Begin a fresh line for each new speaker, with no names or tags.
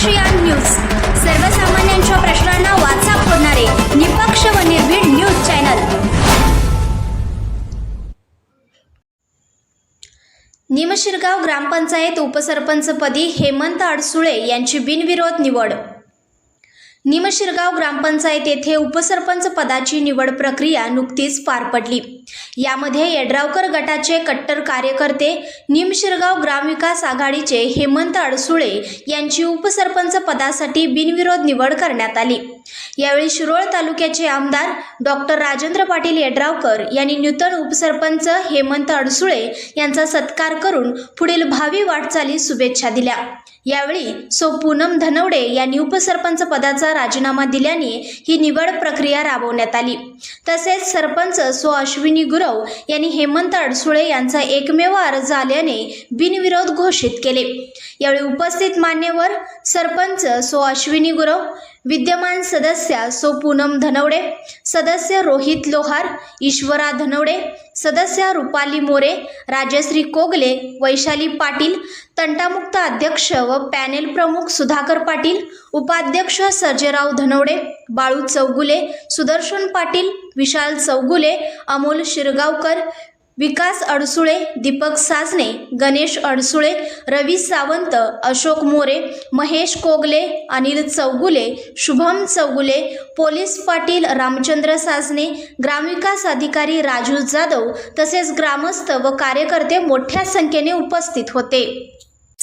ASEAN news. सर्वसामान्यांच्या प्रश्नांना वाचा फोडणारे निपक्ष व निर्भीड न्यूज चॅनल. निमशिरगाव ग्रामपंचायत उपसरपंचपदी हेमंत अडसुळे यांची बिनविरोध निवड. निमशिरगाव ग्रामपंचायत येथे उपसरपंच पदाची निवड प्रक्रिया नुकतीच पार पडली. यामध्ये येड्रावकर गटाचे कट्टर कार्यकर्ते निमशिरगाव ग्रामविकास आघाडीचे हेमंत अडसुळे यांची उपसरपंच पदासाठी बिनविरोध निवड करण्यात आली. यावेळी शिरोळ तालुक्याचे आमदार डॉक्टर राजेंद्र पाटील येड्रावकर यांनी नूतन उपसरपंच हेमंत अडसुळे यांचा सत्कार करून पुढील भावी वाटचाली शुभेच्छा दिल्या. यावेळी सो पूनम धनवडे यांनी उपसरपंच पदाचा राजीनामा दिल्याने ही निवड प्रक्रिया राबवण्यात आली. तसेच सरपंच सो अश्विनी गुरव यांनी हेमंत अडसुळे यांचा एकमेव अर्ज आल्याने बिनविरोध घोषित केले. यावेळी उपस्थित मान्यवर सरपंच सो अश्विनी गुरव विद्यमान सदस्य सो पूनम धनवडे सदस्य रोहित लोहार ईश्वरा धनवडे सदस्य रुपाली मोरे राजश्री कोगले वैशाली पाटील तंटामुक्त अध्यक्ष व पॅनेल प्रमुख सुधाकर पाटील उपाध्यक्ष सर्जेराव धनवडे बाळू चौगुले सुदर्शन पाटील विशाल चौगुले अमोल शिरगावकर विकास अडसुळे दीपक साजने गणेश अडसुळे रवी सावंत अशोक मोरे महेश कोगले अनिल चौगुले शुभम चौगुले पोलीस पाटील रामचंद्र साजने ग्रामविकास अधिकारी राजू जाधव तसेच ग्रामस्थ व कार्यकर्ते मोठ्या संख्येने उपस्थित होते.